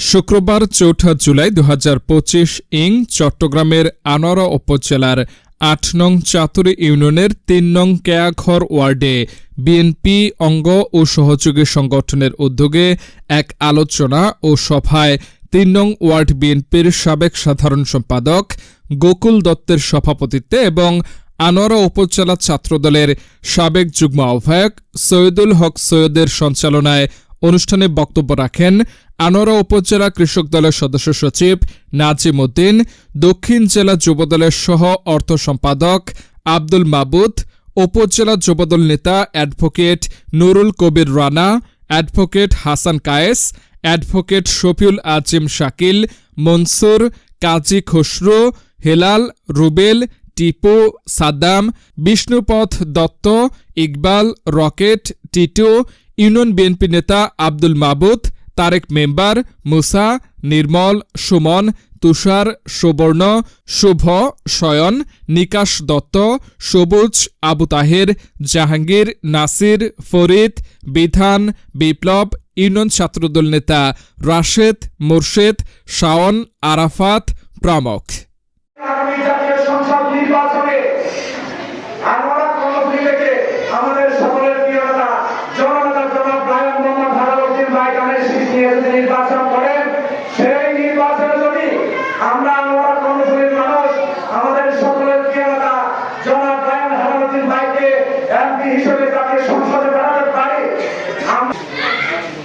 শুক্রবার চৌঠা জুলাই দু হাজার পঁচিশ ইং চট্টগ্রামের আনোয়ারা উপজেলার আট নং চাতুরি ইউনিয়নের তিন নং কেয়াঘর ওয়ার্ডে বিএনপি অঙ্গ ও সহযোগী সংগঠনের উদ্যোগে এক আলোচনা ও সভায় তিন নং ওয়ার্ড বিএনপির সাবেক সাধারণ সম্পাদক গোকুল দত্তের সভাপতিত্বে এবং আনোয়ারা উপজেলা ছাত্রদলের সাবেক যুগ্ম আহ্বায়ক সৈয়দুল হক সৈয়দের সঞ্চালনায় অনুষ্ঠানে বক্তব্য রাখেন আনোয়ারা উপজেলা কৃষক দলের সদস্য সচিব নাজিম উদ্দিন, দক্ষিণ জেলা যুবদলের সহ অর্থ সম্পাদক আব্দুল মাবুদ, উপজেলা যুবদল নেতা advocate Nurul Kabir Rana, advocate Hasan Kayes, advocate Shafiul Azim Shakil, Mansur, Kazi Khasru, Helal, Rubel, Tipu, Saddam, Bishnupath Datta, Iqbal, Rocket, Titu union BNP নেতা আব্দুল মাবুদ, তারেক মেম্বার মুসা, নির্মল, সুমন, তুষার, সুবর্ণ, শুভ, শয়ন, নিকাশ দত্ত, সবুজ, আবু তাহের, জাহাঙ্গীর, নাসির, ফরিদ, বিধান, বিপ্লব, ইউনিয়ন ছাত্রদল নেতা রাশেদ, মুর্শেদ, শাওন, আরাফাত প্রমুখ। আমরা আমরা কর্মসূচির মানুষ আমাদের সকলের প্রিয় জনাব রায়ন হারাউদ্দিন ভাইকে এমপি হিসেবে তাকে সংসদে বেড়াতে পারি।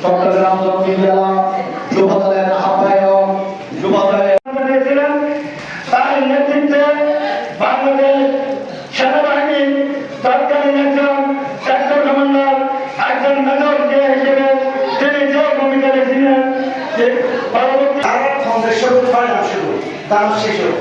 চট্টগ্রাম দক্ষিণ জেলা যুবদলের আহ্বায়ক যুবদলের দিয়েছিলেন তার নেতৃত্বে বাংলাদেশ সেনাবাহিনীর তৎকালীন একজন সেক্টর কমান্ডার একজন মেজর হিসেবে তিনি যে ভূমিকা রেখেছিলেন যে পরবর্তী দেড়শো ফুট হয় না শুরু দাম শেষ হোক